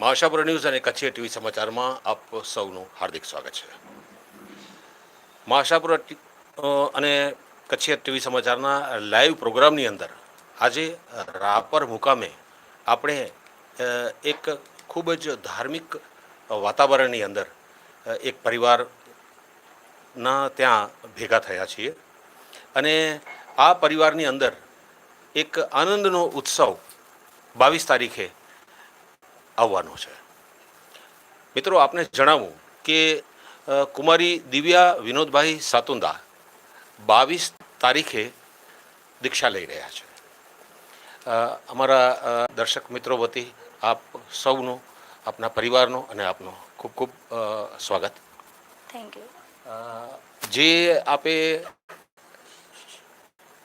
મહાશાપુર news અને Kutchi TV સમાચારમાં આપ સૌનું હાર્દિક સ્વાગત છે. મહાશાપુર અને કચ્છી ટીવી સમાચારના લાઈવ પ્રોગ્રામની અંદર આજે રાપર મુકામે આપણે એક ખૂબ જ ધાર્મિક વાતાવરણની અંદર એક પરિવારના ત્યાં ભેગા થયા છીએ. અને આ પરિવારની અંદર એક આનંદનો ઉત્સવ બાવીસ તારીખે આવવાનો છે. મિત્રો આપને જણાવું કે કુમારી દિવ્યા વિનોદભાઈ સાતુંદા બાવીસ તારીખે દીક્ષા લઈ રહ્યા છે. અમારા દર્શક મિત્રો વતી આપ સૌનો આપના પરિવારનો અને આપનો ખૂબ ખૂબ સ્વાગત. થેન્ક યુ જે આપે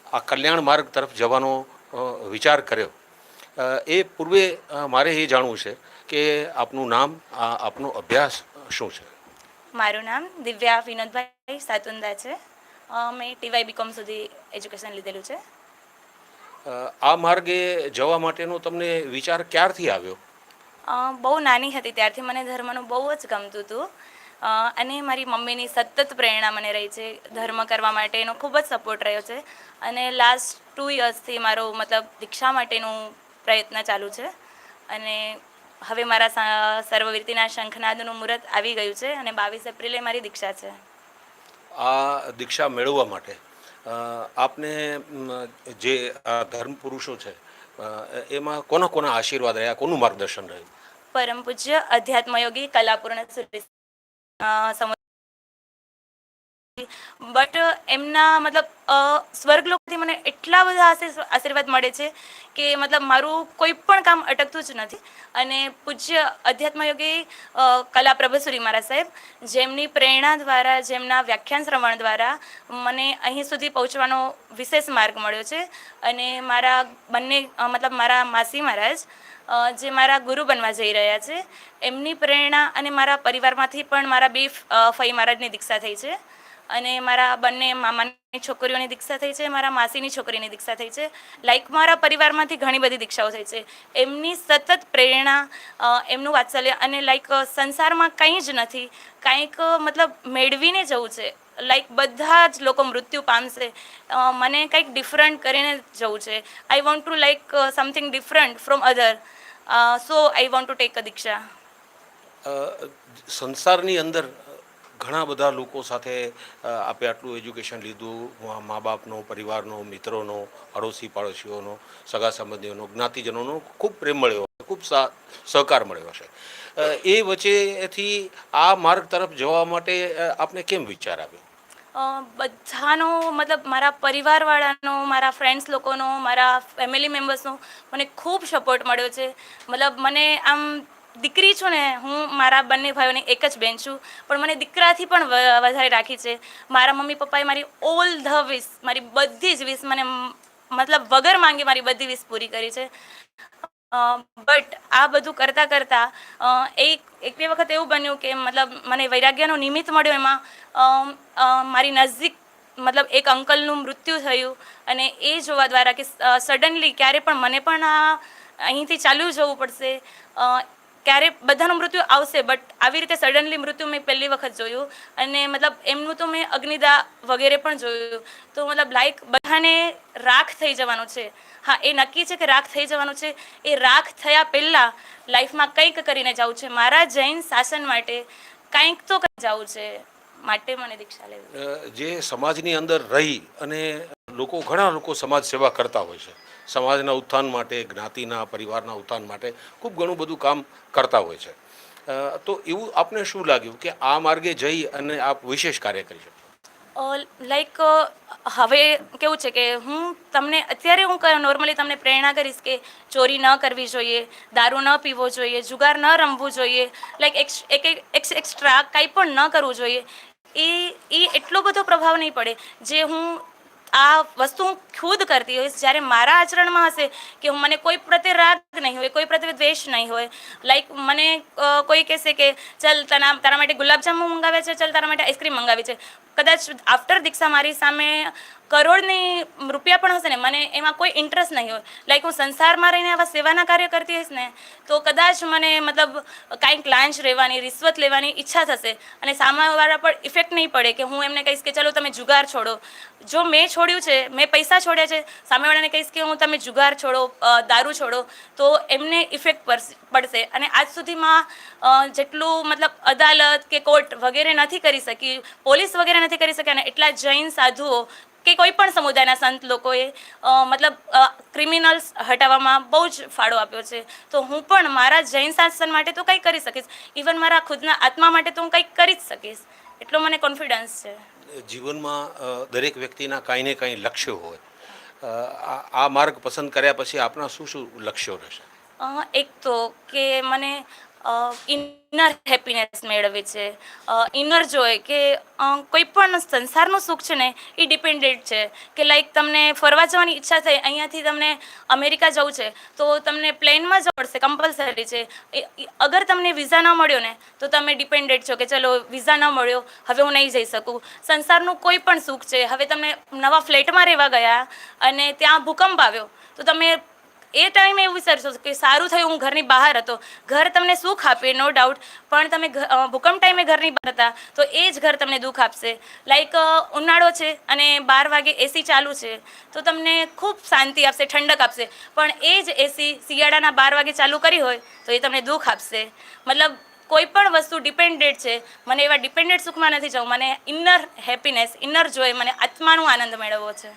આ કલ્યાણ માર્ગ તરફ જવાનો વિચાર કર્યો એ પૂર્વે મારે એ જાણવું છે કે આપનું નામ આપનો અભ્યાસ શું છે? મારું નામ દિવ્યા વિનોદભાઈ સાતુંદા છે. મેં ટીવાય બીકોમ સુધી એજ્યુકેશન લીધેલું છે. આ માર્ગે જવા માટેનો તમને વિચાર ક્યારથી આવ્યો? બહુ નાની હતી ત્યારથી મને ધર્મનું બહુ જ ગમતું હતું. અને મારી મમ્મીની સતત પ્રેરણા મને રહી છે ધર્મ કરવા માટે એનો ખૂબ જ સપોર્ટ રહ્યો છે. અને લાસ્ટ ટુ યર્સથી મારો મતલબ દીક્ષા માટેનું પ્રયત્ન ચાલુ છે. અને હવે મારા સર્વવીરતીના શંખનાદનું મુહૂર્ત આવી ગયું છે અને બાવીસ એપ્રિલે મારી દીક્ષા છે. આ દીક્ષા મેળવવા માટે આપને જે ધર્મ પુરુષો છે એમાં કોના કોના આશીર્વાદ રહ્યા? કોનું માર્ગદર્શન રહ્યું? પરમ પૂજ્ય અધ્યાત્મયોગી કલાપૂર્ણ સુરેશ અ, સમુ બટ એમના મતલબ સ્વર્ગ સ્વર્ગલોકથી મને એટલા બધા આશીર્વ- આશીર્વાદ મળે છે કે મતલબ મારું કોઈ પણ કામ અટકતું જ નથી. અને પૂજ્ય અધ્યાત્મ યોગી કલા પ્રભસુરી મારા સાહેબ, જેમની પ્રેરણા દ્વારા, જેમના વ્યાખ્યાન શ્રવણ દ્વારા મને અહીં સુધી પહોંચવાનો વિશેષ માર્ગ મળ્યો છે. અને મારા બંને મતલબ મારા માસી મહારાજ જે મારા ગુરુ બનવા જઈ રહ્યા છે, એમની પ્રેરણા અને મારા પરિવારમાંથી પણ મારા બે ફઈ મહારાજની દીક્ષા થઈ છે. અને મારા બંને મામાની છોકરીઓની દીક્ષા થઈ છે, મારા માસીની છોકરીની દીક્ષા થઈ છે. લાઈક મારા પરિવારમાંથી ઘણી બધી દીક્ષાઓ થઈ છે. એમની સતત પ્રેરણા એમનું વાત્સલ્ય અને લાઈક સંસારમાં કંઈ જ નથી, કાંઈક, મતલબ મેળવીને જવું છે. લાઈક બધા જ લોકો મૃત્યુ પામશે. મને કંઈક ડિફરન્ટ કરીને જવું છે. I want to like something different from other so I want to take a diksha. સંસારની અંદર ઘણા બધા લોકો સાથે આપે આટલું એજ્યુકેશન લીધું. મા- બાપનો, પરિવારનો, મિત્રોનો, અડોશી પાડોશીઓનો, સગા સંબંધીઓનો, જ્ઞાતિજનોનો ખૂબ પ્રેમ મળ્યો ખૂબ સહકાર મળ્યો હશે. એ વચ્ચેથી આ માર્ગ તરફ જવા માટે આપને કેમ વિચાર આવ્યો? બધાનો, મતલબ મારા પરિવારવાળાનો, મારા ફ્રેન્ડ્સ લોકોનો, મારા ફેમિલી મેમ્બર્સનો મને ખૂબ સપોર્ટ મળ્યો છે. મતલબ મને આમ દીકરી છું ને, હું મારા બંને ભાઈઓની એક જ બેન છું, પણ મને દીકરાથી પણ વધારે રાખી છે. મારા મમ્મી પપ્પાએ મારી ઓલ ધ વિશ મારી બધી જ વિશ મને મતલબ વગર માંગે મારી બધી વિશ પૂરી કરી છે. બટ આ બધું કરતાં કરતાં એક એક બે વખત એવું બન્યું કે મતલબ મને વૈરાગ્યનો નિમિત્ત મળ્યો એમાં. મારી નજીક મતલબ એક અંકલનું મૃત્યુ થયું અને એ જોવા દ્વારા કે સડનલી ક્યારે પણ મને પણ આ અહીંથી ચાલ્યું જવું પડશે. ક્યારે બધાનું મૃત્યુ આવશે બટ આવી રીતે સડનલી મૃત્યુ મેં પહેલી વખત જોયું અને મતલબ એમનું તો મેં અગ્નિદા વગેરે પણ જોયું. તો મતલબ લાઈક બધાને રાખ થઈ જવાનું છે. હા, એ નક્કી છે કે રાખ થઈ જવાનું છે? એ રાખ થયા પહેલાં લાઈફમાં કંઈક કરીને જવું છે. મારા જૈન શાસન માટે કંઈક તો કંઈ જવું છે. માટે મને દીક્ષા લેવી. જે સમાજની અંદર રહી અને લોકો ઘણા લોકો સમાજ સેવા કરતા હોય છે. સમાજના ઉત્થાન માટે, જ્ઞાતિના, પરિવારના ઉત્થાન માટે ખૂબ ઘણું બધું કામ કરતા હોય છે. તો એવું આપને શું લાગ્યું કે આ માર્ગે જઈ અને આપ વિશેષ કાર્ય કરી શકો? લાઈક હવે કેવું છે કે હું તમને, અત્યારે હું નોર્મલી તમને પ્રેરણા કરીશ કે ચોરી ન કરવી જોઈએ, દારૂ ન પીવો જોઈએ, જુગાર ન રમવું જોઈએ લાઈક એક એક એક્સ્ટ્રા કાંઈ પણ ન કરવું જોઈએ, એ એ એટલો બધો પ્રભાવ નહીં પડે. જે હું આ વસ્તુ હું ખુદ કરતી હોઈશ, જ્યારે મારા આચરણમાં હશે કે હું મને કોઈ પ્રત્યે રાગ નહીં હોય, કોઈ પ્રત્યે દ્વેષ નહીં હોય. લાઈક મને કોઈ કહેશે કે, ચલ, તના, તારા માટે ગુલાબજાંબુ મંગાવ્યા છે, ચલ, તારા માટે આઈસ્ક્રીમ મંગાવી છે. કદાચ આફ્ટર દીક્ષા મારી સામે કરોડની રૂપિયા પણ હશે ને, મને એમાં કોઈ ઇન્ટરેસ્ટ નહીં હોય. લાઈક હું સંસારમાં રહીને આવા સેવાના કાર્ય કરતી હશ ને, તો કદાચ મને મતલબ કાંઈક લાંચ રહેવાની રિશ્વત લેવાની ઈચ્છા થશે અને સામાવાળા પર ઇફેક્ટ નહીં પડે કે હું એમને કહીશ કે ચલો તમે જુગાર છોડો. જો મેં છોડ્યું છે, મેં પૈસા છોડ્યા છે, સામેવાળાને કહીશ કે હું તમે જુગાર છોડો દારૂ છોડો, તો એમને ઇફેક્ટ પડશે. અને આજ સુધીમાં જેટલું મતલબ અદાલત કે કોર્ટ વગેરે નથી કરી શકી, પોલીસ વગેરે નથી કરી શક્યા અને એટલા જૈન સાધુઓ કે કોઈ પણ સમુદાયના સંત લોકોએ મતલબ ક્રિમિનલ્સ હટાવવામાં બહુ જ ફાળો આપ્યો છે. તો હું પણ મારા જૈન શાસન માટે તો કંઈક કરી શકીશ. ઇવન મારા ખુદના આત્મા માટે તો હું કંઈક કરી જ શકીશ. એટલો મને કોન્ફિડન્સ છે. જીવનમાં દરેક વ્યક્તિના કાંઈ ને કાંઈ લક્ષ્યો હોય. આ- આ માર્ગ પસંદ કર્યા પછી આપના શું શું લક્ષ્યો રહેશે? એક તો કે મને ઇનર હેપીનેસ મેળવે છે. ઇનર જોય કે કોઈ પણ સંસારનું સુખ છે ને, એ ડિપેન્ડેન્ટ છે. કે લાઈક તમને ફરવા જવાની ઈચ્છા થઈ, અહીંયાથી તમને અમેરિકા જવું છે, તો તમને પ્લેનમાં જવું પડશે કમ્પલસરી છે. અગર તમને વિઝા ન મળ્યો ને, તો તમે ડિપેન્ડેન્ટ છો કે ચલો વિઝા ન મળ્યો, હવે હું નહીં જઈ શકું. સંસારનું કોઈ પણ સુખ છે, હવે તમે નવા ફ્લેટમાં રહેવા ગયા અને ત્યાં ભૂકંપ આવ્યો, તો તમે એ ટાઈમે એવું વિચારશો કે સારું થયું, હું ઘરની બહાર હતો. ઘર તમને સુખ આપે નો ડાઉટ પણ તમે ભૂકંપ ટાઈમે ઘરની બહાર હતા, તો એ જ ઘર તમને દુઃખ આપશે. લાઈક ઉનાળો છે અને બાર વાગે એસી ચાલુ છે, તો તમને ખૂબ શાંતિ આપશે, ઠંડક આપશે. પણ એ જ એસી શિયાળાના બાર વાગે ચાલુ કરી હોય, તો એ તમને દુઃખ આપશે. મતલબ, કોઈ પણ વસ્તુ ડિપેન્ડેડ છે, મને એવા ડિપેન્ડેડ સુખમાં નથી જવું. મને ઇનર હેપીનેસ ઇનર જોય મને આત્માનો આનંદ મેળવવો છે.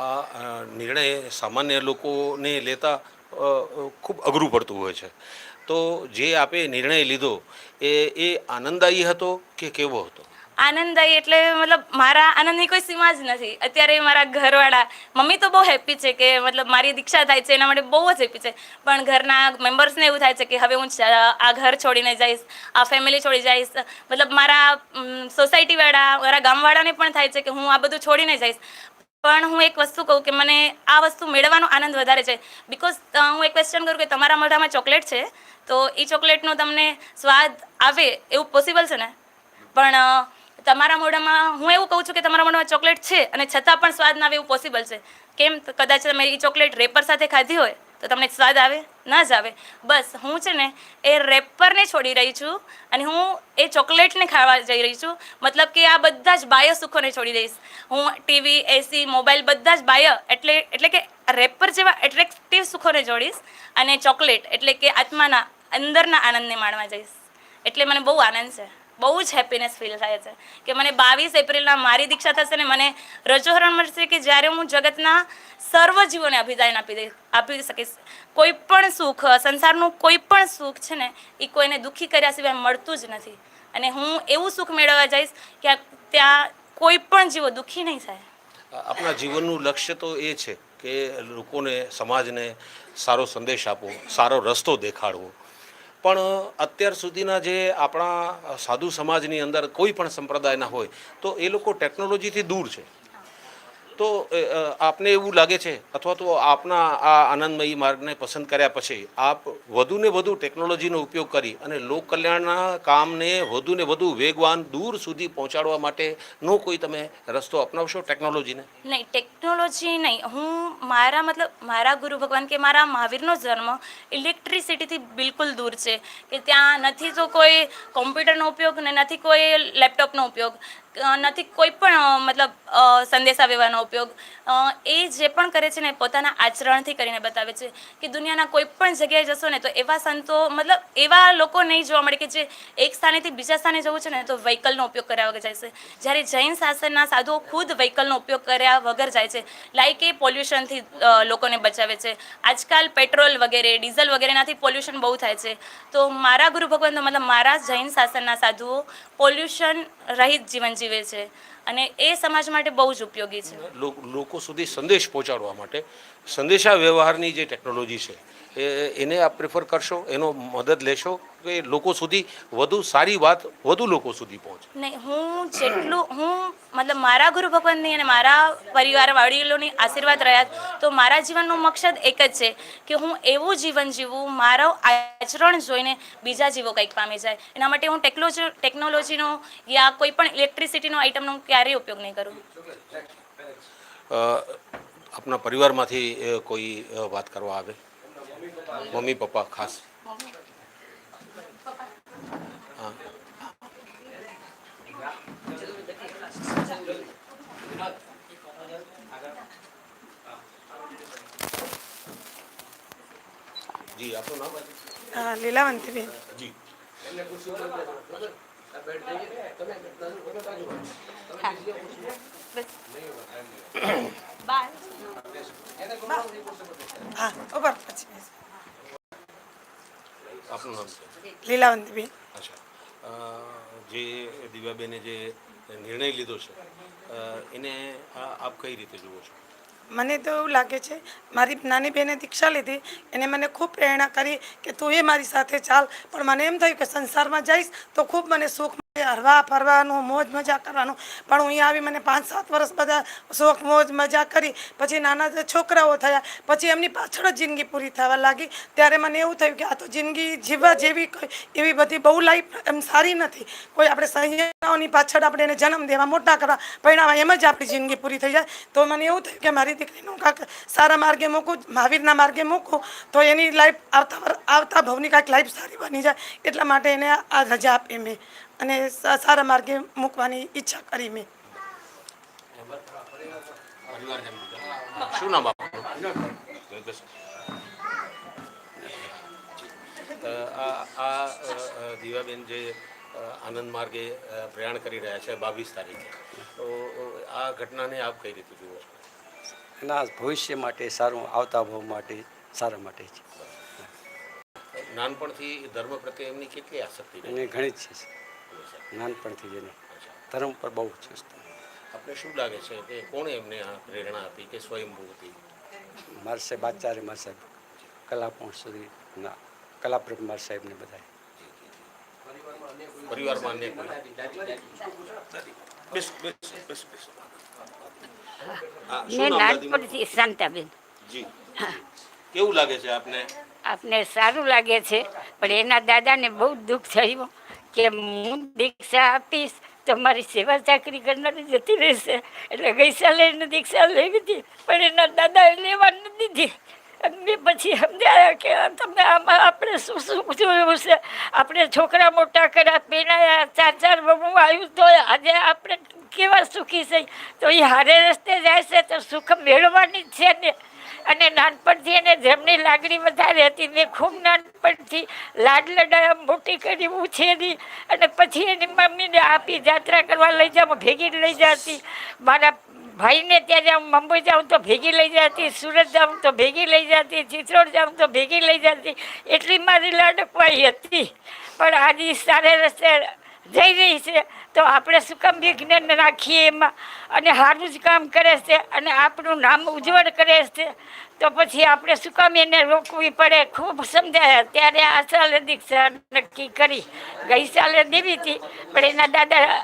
આ નિર્ણય સામાન્ય લોકોને લેતા ખૂબ અઘરું પડતું હોય છે. તો જે આપે નિર્ણય લીધો, એ એ આનંદદાયી હતો કે કેવો હતો? આનંદદાયી એટલે મતલબ મારા આનંદની કોઈ સીમા જ નથી. અત્યારે મારા ઘરવાળા, મમ્મી તો બહુ હેપી છે કે મતલબ મારી દીક્ષા થાય છે, એના માટે બહુ જ હેપી છે. પણ ઘરના મેમ્બર્સને એવું થાય છે કે હવે હું આ ઘર છોડીને જઈશ, આ ફેમિલી છોડી જઈશ. મતલબ મારા સોસાયટીવાળા મારા ગામવાળાને પણ થાય છે કે હું આ બધું છોડીને જઈશ. પણ હું એક વસ્તુ કહું કે મને આ વસ્તુ મેળવવાનો આનંદ વધારે છે. બિકોઝ હું એક ક્વેશ્ચન કરું કે તમારા મોઢામાં ચોકલેટ છે, તો એ ચોકલેટનો તમને સ્વાદ આવે એવું પોસિબલ છે ને? પણ તમારા મોઢામાં, હું એવું કહું છું કે તમારા મોઢામાં ચોકલેટ છે અને છતાં પણ સ્વાદ ના આવે એવું પોસિબલ છે. કેમ? કદાચ તમે એ ચોકલેટ રેપર સાથે ખાધી હોય, તો તમને સ્વાદ આવે. ના જ આવે. બસ, હું છે ને એ રેપરને છોડી રહી છું અને હું એ ચોકલેટને ખાવા જઈ રહી છું. મતલબ કે આ બધા જ બાહ્ય સુખોને છોડી દઈશ. હું ટીવી, એસી, મોબાઈલ બધા જ બાહ્ય એટલે એટલે કે રેપર જેવા એટ્રેક્ટિવ સુખોને જોડીશ અને ચોકલેટ એટલે કે આત્માના અંદરના આનંદને માણવા જઈશ. એટલે મને બહુ આનંદ છે. બહુ જ હેપીનેસ ફીલ થાય છે. કે મને બાવીસ એપ્રિલના મારી દીક્ષા થશે ને મને રજોહરણ મળશે કે જ્યારે હું જગતના સર્વ જીવોને અભિદાન આપી દઈ, આપી શકીશ. કોઈ પણ સુખ, સંસારનું કોઈ પણ સુખ છે ને, એ કોઈને દુઃખી કર્યા સિવાય મળતું જ નથી. અને હું એવું સુખ મેળવવા જઈશ કે ત્યાં કોઈ પણ જીવો દુઃખી નહીં થાય. આપણા જીવનનું લક્ષ્ય તો એ છે કે લોકોને, સમાજને સારો સંદેશ આપવો, સારો રસ્તો દેખાડવો. પણ અત્યાર સુધીના જે આપણા સાધુ સમાજની અંદર કોઈ પણ સંપ્રદાયના હોય, તો એ લોકો ટેકનોલોજીથી દૂર છે. તો આપને એવું લાગે છે અથવા તો આપના આ આનંદમયી માર્ગને પસંદ કર્યા પછી આપ વધુને વધુ ટેકનોલોજીનો ઉપયોગ કરી અને લોક કલ્યાણના કામને વધુને વધુ વેગવાન દૂર સુધી પહોંચાડવા માટેનો કોઈ તમે રસ્તો અપનાવશો ટેકનોલોજીને? નહીં, ટેકનોલોજી નહીં. હું મારા મતલબ, મારા ગુરુ ભગવાન કે મારા મહાવીરનો જન્મ ઇલેક્ટ્રિસિટીથી બિલકુલ દૂર છે. કે ત્યાં નથી તો કોઈ કોમ્પ્યુટરનો ઉપયોગ ને નથી કોઈ લેપટોપનો ઉપયોગ. નથી કોઈ પણ મતલબ સંદેશા વ્યવહારનો ઉપયોગ. એ જે પણ કરે છે ને પોતાના આચરણથી કરીને બતાવે છે કે દુનિયાના કોઈ પણ જગ્યાએ જશો ને તો એવા સંતો, મતલબ એવા લોકો નહીં જોવા મળે કે જે એક સ્થાનેથી બીજા સ્થાને જવું છે ને તો વ્હીકલનો ઉપયોગ કર્યા વગર જાય છે. જ્યારે જૈન શાસનના સાધુઓ ખુદ વ્હીકલનો ઉપયોગ કર્યા વગર જાય છે. લાઈક એ પોલ્યુશનથી લોકોને બચાવે છે. આજકાલ પેટ્રોલ વગેરે, ડીઝલ વગેરેનાથી પોલ્યુશન બહુ થાય છે. તો મારા ગુરુ ભગવાનનો મતલબ મારા જૈન શાસનના સાધુઓ પોલ્યુશન રહિત જીવન જીવે છે. અને એ સમાજ માટે બહુ જ ઉપયોગી છે. લોકો સુધી સંદેશ પહોંચાડવા માટે સંદેશા વ્યવહારની જે ટેકનોલોજી છે એને આપ પ્રિફર કરશો? એનો મદદ લેશો? કે લોકો સુધી વધુ સારી વાત વધુ લોકો સુધી પહોંચે. નહીં હું જેટલું હું મતલબ મારા ગુરુ ભગવાનની અને મારા પરિવાર વડીલોની આશીર્વાદ રહ્યા તો મારા જીવનનો મકસદ એક જ છે કે હું એવું જીવન જીવું મારો આચરણ જોઈને બીજા જીવો કંઈક પામી જાય. એના માટે હું ટેકનોલોજી ટેકનોલોજીનો યા કોઈ પણ ઇલેક્ટ્રિસિટીનો આઇટમનો ક્યારેય ઉપયોગ નહીં કરું. આપના પરિવારમાંથી કોઈ વાત કરવા આવે? મમ્મી પપ્પા ખાસ. હા. જી આપનું નામ? હા લીલાવંતીબેન. જી. હા ઉપર પછી. આપનું નામ છે? લીલાવંતીબેન. અચ્છા. જે દિવ્યાબેને જે નિર્ણય લીધો છે એને આપ કઈ રીતે જુઓ છો? મને તો એવું લાગે છે મારી નાની બહેને દીક્ષા લીધી એને મને ખૂબ પ્રેરણા કરી કે તું એ મારી સાથે ચાલ. પણ મને એમ થયું કે સંસારમાં જઈશ તો ખૂબ મને સુખ હરવા ફરવાનું, મોજ મજા કરવાનું. પણ હું અહીંયા આવી મને પાંચ સાત વર્ષ બધા શોખ, મોજ, મજા કરી. પછી નાના છોકરાઓ થયા, પછી એમની પાછળ જ જિંદગી પૂરી થવા લાગી. ત્યારે મને એવું થયું કે આ તો જિંદગી જીવવા જેવી એવી બધી બહુ લાઈફ એમ સારી નથી. કોઈ આપણે સહિયાઓની પાછળ આપણે એને જન્મ દેવા, મોટા કરવા પરિણામ એમ જ આપણી જિંદગી પૂરી થઈ જાય. તો મને એવું થયું કે મારી દીકરીનું કાંક સારા માર્ગે મૂકું, મહાવીરના માર્ગે મૂકું, તો એની લાઈફ આવતા આવતા ભવની કાંઈક લાઈફ સારી બની જાય. એટલા માટે એને આ રજા આપી મેં. અને સારા માર્ગે મૂકવાની ઈચ્છા કરી મેં. શું નામ આ દિવ્યાબેન જે આનંદ માર્ગે પ્રયાણ કરી રહ્યા છે બાવીસ તારીખે. તો આ ઘટનાને આપ કઈ રીતે જુઓ છો? એના ભવિષ્ય માટે સારું આવતા ભાવ માટે સારા માટે છે. નાનપણથી ધર્મ પ્રત્યે એમની કેટલી આસક્તિ એને ઘણી જ છે. નાનપણથી જ એને ધર્મ પર બહુ ચુસ્ત આપણે શું લાગે છે કે કોણે એમને આ પ્રેરણા આપી કે સ્વયંભૂ હતી? મારા સાહેબ આચાર્ય મારા સાહેબ કલાપણ સુધી ના કલાપ્રભ મારા સાહેબને બધા પરિવારમાં અન્ય મેં નાનપણથી શાંતાબેન. જી. કેવું લાગે છે આપને? આપને સારું લાગે છે પણ એના દાદાને બહુ દુઃખ થયું. કે હું દીક્ષા આપીશ. તો મારી સેવા ચાકરી કરનારી જતી રહેશે. એટલે ગઈ સાલે એને દીક્ષા લેવી હતી પણ એના દાદાએ લેવા નથી દીધી. અને પછી સમજાયા કે તમે આમાં આપણે શું શું જોયું છે? આપણે છોકરા મોટા કર્યા પેલા ચાર ચાર બહુ આવ્યું તો આજે આપણે કેવા સુખી છે? તો એ હારે રસ્તે જાય છે, તો સુખ મેળવવાની છે ને. અને નાનપણથી એને જેમની લાગણી વધારે હતી, મેં ખૂબ નાનપણથી લાડ મોટી કરી, ઉછેરી અને પછી એની મમ્મીને આપી, જાત્રા કરવા લઈ જાઉં ભેગી લઈ જતી. મારા ભાઈને ત્યારે હું મુંબઈ જાઉં તો ભેગી લઈ જતી, સુરત જાઉં તો ભેગી લઈ જતી, ચિત્રોડ જાઉં તો ભેગી લઈ જતી. એટલી મારી લાડકવાઈ હતી. પણ આજે સારા રસ્તે જઈ રહી છે, તો આપણે શું કામ વિજ્ઞાન રાખીએ એમાં? અને સારું જ કામ કરે છે અને આપણું નામ ઉજ્જવળ કરે છે. તો પછી આપણે શું કામ એને રોકવી પડે? ખૂબ સમજાયા. ત્યારે આ સાલે દીક્ષા નક્કી કરી. ગઈ સાલે દેવી હતી, પણ એના દાદા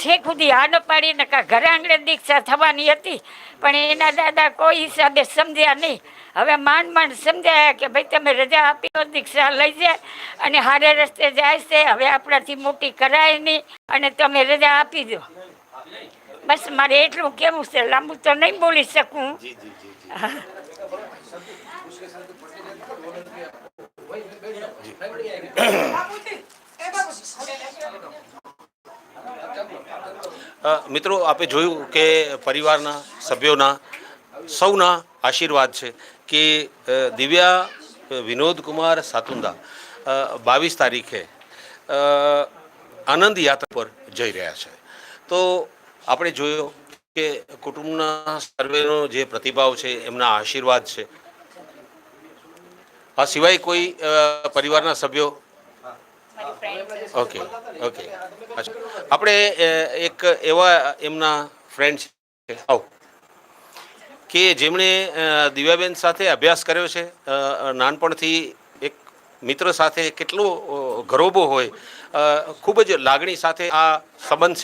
છે સુધી હા પાડી કાં ઘરે આંગણે દીક્ષા થવાની હતી. પણ એના દાદા કોઈ હિસાબે સમજ્યા નહીં. હવે માંડ માંડ સમજાયા કે ભાઈ, તમે રજા આપી દીક્ષા લઈ જાય અને હારે રસ્તે જાય છે. હવે આપણાથી મોટી કરાય નહીં અને તમે રજા આપી દો. બસ મારે એટલું કેવું છે લાંબુ તો નહીં બોલી શકું. મિત્રો આપે જોયું કે પરિવારના સભ્યોના સૌના આશીર્વાદ છે કે દિવ્યા વિનોદકુમાર વિનોદ કુમાર સાતુંદા બાવીસ તારીખે આનંદ યાત્રા પર જઈ રહ્યા છે. તો આપણે જોયો કે કુટુંબના સર્વેનો જે પ્રતિભાવ છે, એમના આશીર્વાદ છે. આ સિવાય કોઈ પરિવારના સભ્યો? Okay okay. આપણે એક એવા એમના ફ્રેન્ડ છે. આવો. કે જેમણે દિવ્યાબેન સાથે અભ્યાસ કર્યો છે. નાનપણથી એક મિત્ર સાથે કેટલો ગરોબો હોય. ખૂબ જ લાગણી સાથે આ સંબંધ